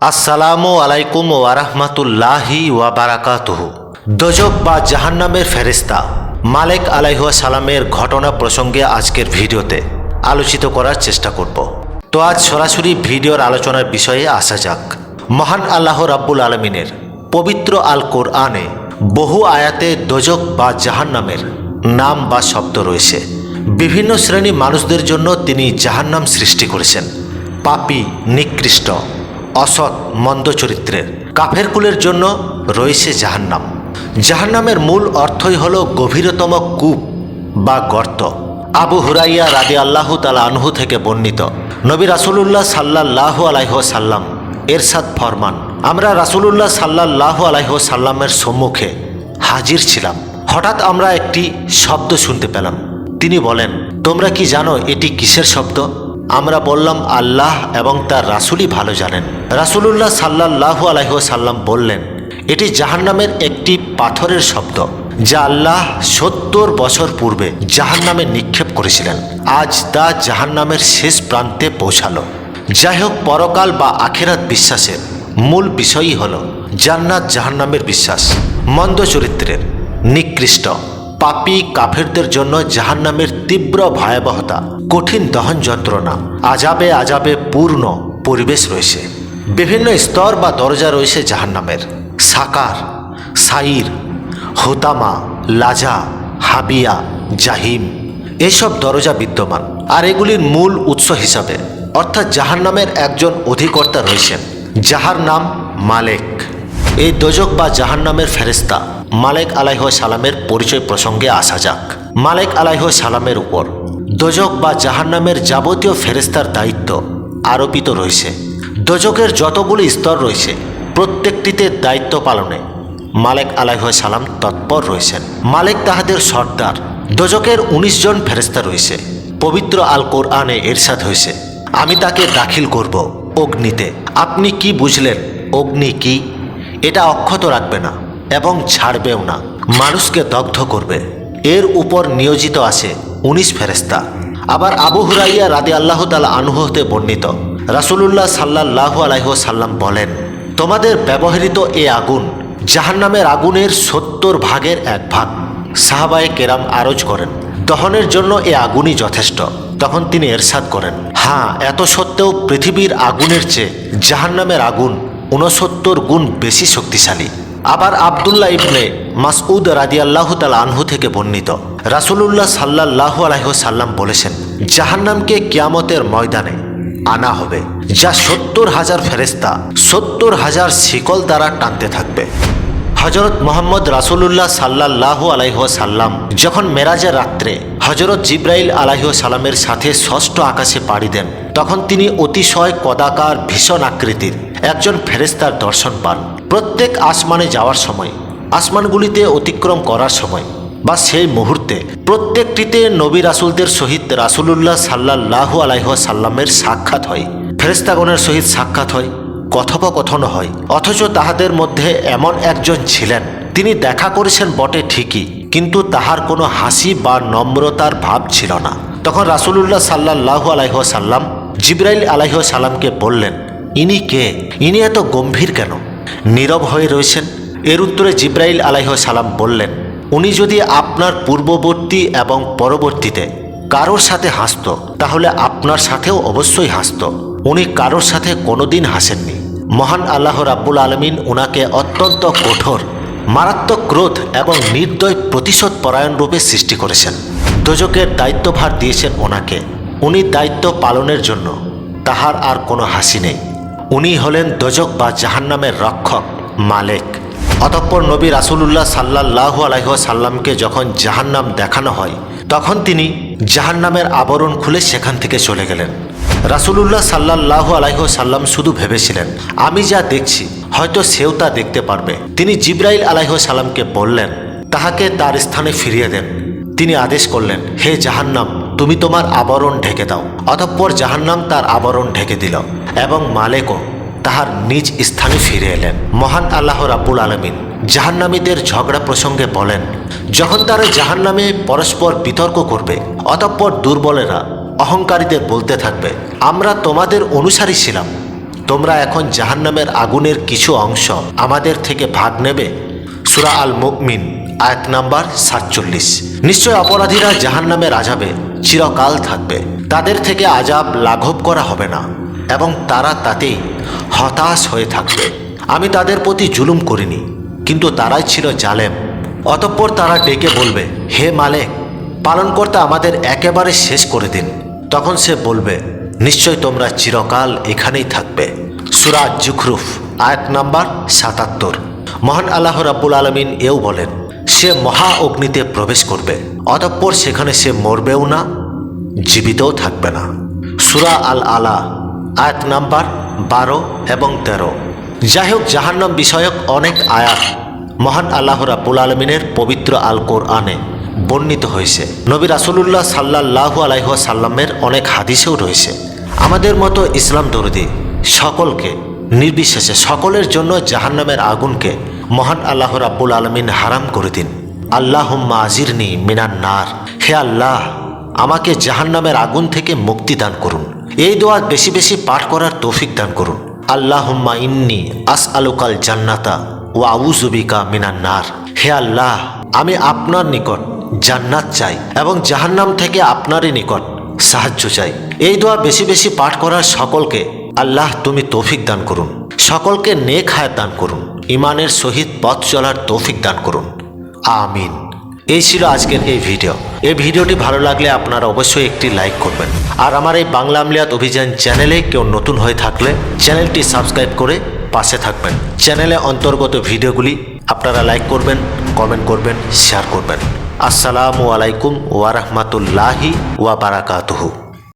আসসালামু আলাইকুম ওয়ারাহমাতুল্লাহি ওয়াবারাকাতুহ দজক বা জাহান্নামের ফেরিস্তা মালেক আলাইহুয়া সালামের ঘটনা প্রসঙ্গে আজকের ভিডিওতে আলোচিত করার চেষ্টা করব। তো আজ সরাসরি ভিডিওর আলোচনার বিষয়ে আসা যাক। মহান আল্লাহ রাব্বুল আলমিনের পবিত্র আল কোরআনে বহু আয়াতে দজক বা জাহান্নামের নাম বা শব্দ রয়েছে। বিভিন্ন শ্রেণি মানুষদের জন্য তিনি জাহান্নাম সৃষ্টি করেছেন। পাপী, নিকৃষ্ট অসৎ, মন্দ চরিত্রের। কাফের কুলের জন্য রয়েছে জাহান্নাম। জাহান্নামের মূল অর্থই হল গভীরতম কূপ বা গর্ত। আবু হুরাইয়া রাদি আল্লাহ তালা আনহু থেকে বর্ণিত। নবী রাসুলুল্লাহ সাল্লাহ আলাইহ সাল্লাম এরশাদ ফরমান। আমরা রাসুলুল্লাহ সাল্লাহ আলাইহ সাল্লামের সম্মুখে হাজির ছিলাম। হঠাৎ আমরা একটি শব্দ শুনতে পেলাম। তিনি বলেন, তোমরা কি জানো এটি কিসের শব্দ? আমরা বললাম, আল্লাহ এবং তার রাসুলই ভালো জানেন। রাসুলুল্লাহ সাল্লাহ আলাইহ সাল্লাম বললেন, এটি জাহান্নামের একটি পাথরের শব্দ, যা আল্লাহ সত্তর বছর পূর্বে জাহান্নামে নিক্ষেপ করেছিলেন। আজ তা জাহান্নামের শেষ প্রান্তে পৌঁছালো। যাই হোক, পরকাল বা আখেরাত বিশ্বাসের মূল বিষয়ই হল জান্নাত জাহান্নামের বিশ্বাস, মন্দ চরিত্রের, নিকৃষ্ট, পাপী কাফেরদের জন্য জাহান্নামের তীব্র ভয়াবহতা। কঠিন দহন যন্ত্রণা, আজাবে আজাবে পূর্ণ পরিবেশ রয়েছে। বিভিন্ন স্তর বা দরজা রয়েছে জাহান্নামের। সাকার, সাইর, হোতামা, লাজা, হাবিয়া, জাহিম, এসব দরজা বিদ্যমান, আর এগুলির মূল উৎস হিসাবে। অর্থাৎ জাহান্নামের একজন অধিকর্তা রয়েছেন, যাহার নাম মালেক। এই দোজক বা জাহান্নামের ফেরেস্তা মালেক আলাইহ সালামের পরিচয় প্রসঙ্গে আসা যাক। মালেক আলাইহ সালামের উপর দোজক বা জাহান্নামের যাবতীয় ফেরেস্তার দায়িত্ব আরোপিত রয়েছে। দোজকের যতগুলি স্তর রয়েছে, প্রত্যেকটিতে দায়িত্ব পালনে মালেক আলাইহ সালাম তৎপর রয়েছেন। মালেক তাহাদের সর্দার। দোজকের ১৯ জন ফেরেস্তা রয়েছে। পবিত্র আল কোরআনে এরশাদ হয়েছে। আমি তাকে দাখিল করব অগ্নিতে। আপনি কি বুঝলেন অগ্নি কি? এটা অক্ষত রাখবে না এবং ছাড়বেও না। মানুষকে দগ্ধ করবে। এর উপর নিয়োজিত আছে উনিশ ফেরেস্তা আবার আবু হুরাইয়া রাদি আল্লাহ তালা আনহু হতে বর্ণিত। রাসুলুল্লাহ সাল্লাহ আলাইহ সাল্লাম বলেন, তোমাদের ব্যবহৃত এ আগুন জাহান্নামের আগুনের সত্তর ভাগের এক ভাগ। সাহাবায়ে কেরাম আরজ করেন, দহনের জন্য এ আগুনই যথেষ্ট। তখন তিনি এরশাদ করেন হ্যাঁ এত সত্ত্বেও পৃথিবীর আগুনের চেয়ে জাহান্নামের আগুন ঊনসত্তর গুণ বেশি শক্তিশালী। আবার আবদুল্লাহ ইবনে মাসউদ রাদিয়াল্লাহু তালা আনহু থেকে বর্ণিত। রাসুলুল্লাহ সাল্লাহ আলাইহ সাল্লাম বলেছেন, জাহান্নামকে কিয়ামতের ময়দানে আনা হবে, যা সত্তর হাজার ফেরেস্তা সত্তর হাজার শিকল দ্বারা টানতে থাকবে। হজরত মোহাম্মদ রাসুলুল্লাহ সাল্লাহ সাল্লাম যখন মেরাজের রাত্রে হজরত জিব্রাইল আলাইহ সালামের সাথে ষষ্ঠ আকাশে পাড়ি দেন, তখন তিনি অতিশয় কদাকার, ভীষণ আকৃতির একজন ফেরেস্তার দর্শন পান। প্রত্যেক আসমানে যাওয়ার সময়, আসমানগুলিতে অতিক্রম করার সময় বা সেই মুহূর্তে প্রত্যেকটিতে নবী রাসুলদের সহিত রাসুলুল্লাহ সাল্লাহ আলাইহ সাল্লামের সাক্ষাৎ হয়। ফেরেস্তাগণের সহিত সাক্ষাৎ হয়, কথোপকথন হয়, অথচ তাহাদের মধ্যে এমন একজন ছিলেন, তিনি দেখা করেছেন বটে ঠিকই, কিন্তু তাহার কোনো হাসি বা নম্রতার ভাব ছিল না। তখন রাসুলুল্লাহ সাল্লাহ আলাইহ সাল্লাম জিব্রাইল আলাইহ সাল্লামকে বললেন, ইনি কে? ইনি এত গম্ভীর কেন? নীরব হয়ে রয়েছেন। এর উত্তরে জিব্রাইল আলাইহ সালাম বললেন, উনি যদি আপনার পূর্ববর্তী এবং পরবর্তীতে কারোর সাথে হাসত, তাহলে আপনার সাথেও অবশ্যই হাসত। উনি কারোর সাথে কোনোদিন হাসেননি। মহান আল্লাহ রাব্বুল আলমিন উনাকে অত্যন্ত কঠোর, মারাত্মক ক্রোধ এবং নির্দয় প্রতিশোধ পরায়ণ রূপে সৃষ্টি করেছেন। দোজকের দায়িত্বভার দিয়েছেন ওনাকে উনি দায়িত্ব পালনের জন্য, তাহার আর কোনো হাসি নেই। উনি হলেন দোজক বা জাহান্নামের রক্ষক, মালেক। অতঃপর নবী রাসুলুল্লাহ সাল্লাহ আলাইহ সাল্লামকে যখন জাহান্নাম দেখানো হয়, তখন তিনি জাহান্নামের আবরণ খুলে সেখান থেকে চলে গেলেন। রাসুলুল্লাহ সাল্লাহ আলাইহ সাল্লাম শুধু ভেবেছিলেন, আমি যা দেখছি, হয়তো সেও তা দেখতে পারবে। তিনি জিব্রাইল আলাইহ সাল্লামকে বললেন, তাহাকে তার স্থানে ফিরিয়ে দেন। তিনি আদেশ করলেন, হে জাহান্নাম তুমি তোমার আবরণ ঢেকে দাও। অতঃপর জাহান্নাম তার আবরণ ঢেকে দিল এবং মালেকও তাহার নিজ স্থানে ফিরে এলেন। মহান আল্লাহ রাবুল আলমিন জাহান্নামীদের ঝগড়া প্রসঙ্গে বলেন, যখন তারা জাহান্নামে পরস্পর বিতর্ক করবে, অতঃপর দুর্বলেরা অহংকারীদের বলতে থাকবে, আমরা তোমাদের অনুসারী ছিলাম। তোমরা এখন জাহান্নামের আগুনের কিছু অংশ আমাদের থেকে ভাগ নেবে। সুরা আল মুকমিন আয়াত নাম্বার সাতচল্লিশ। নিশ্চয় অপরাধীরা জাহান্নামের রাজাবে, চিরকাল থাকবে। তাদের থেকে আজাব লাঘব করা হবে না, এবং তারা তাতেই হতাশ হয়ে থাকবে। আমি তাদের প্রতি জুলুম করিনি, কিন্তু তারাই ছিল জালেম। অতঃপর তারা ডেকে বলবে, হে মালেক, পালনকর্তা আমাদের একেবারে শেষ করে দিন। তখন সে বলবে, নিশ্চয় তোমরা চিরকাল এখানেই থাকবে। সুরাজ জুখরুফ, আয়াত নাম্বার সাতাত্তর। মহান আল্লাহ রাব্বুল আলমিন এও বলেন সে মহা অগ্নিতে প্রবেশ করবে। অতঃপর সেখানে সে মরবেও না, জীবিতও থাকবে না। সুরা আল আলা আয়াত নাম্বার বারো এবং তেরো। যাই হোক জাহান্নাম বিষয়ক অনেক আয়াত মহান আল্লাহ রাব্বুল আলমিনের পবিত্র আল কোরআনে বর্ণিত হয়েছে। নবী রাসুলুল্লাহ সাল্লাহু আলাইহ সাল্লামের অনেক হাদিসেও রয়েছে। আমাদের মতো ইসলাম দরদি সকলকে, নির্বিশেষে সকলের জন্য জাহান্নামের আগুনকে মহান আল্লাহ রাব্বুল আলমিন হারাম করে দিন। আল্লাহ আজিরনি মিনান নার। হে আল্লাহ, আমাকে জাহান্নামের আগুন থেকে মুক্তি দান করুন। এই দোয়া বেশি বেশি পাঠ করার তৌফিক দান করুন। আল্লাহুম্মা ইন্নি আস আলুকাল জান্নাতা ও আউজুবিকা মিনান নার। হে আল্লাহ, আমি আপনার নিকট জান্নাত চাই এবং জাহান্নাম থেকে আপনারই নিকট সাহায্য চাই। এই দোয়া বেশি বেশি পাঠ করার সকলকে আল্লাহ তুমি তৌফিক দান করুন। সকলকে নেক হায়াত দান করুন ইমানের সহিত পথ চলার তৌফিক দান করুন। আমিন। এই ছিল আজকের এই ভিডিও। এই ভিডিওটি ভালো লাগলে আপনারা অবশ্যই একটি লাইক করবেন। আর আমার এই বাংলা আমলিয়াত অভিযান চ্যানেলে কেউ নতুন হয়ে থাকলে চ্যানেলটি সাবস্ক্রাইব করে পাশে থাকবেন। চ্যানেলে অন্তর্গত ভিডিওগুলি আপনারা লাইক করবেন, কমেন্ট করবেন, শেয়ার করবেন। আসসালামু আলাইকুম ওয়ারহমাতুল্লাহি ওয়া বারাকাতুহু।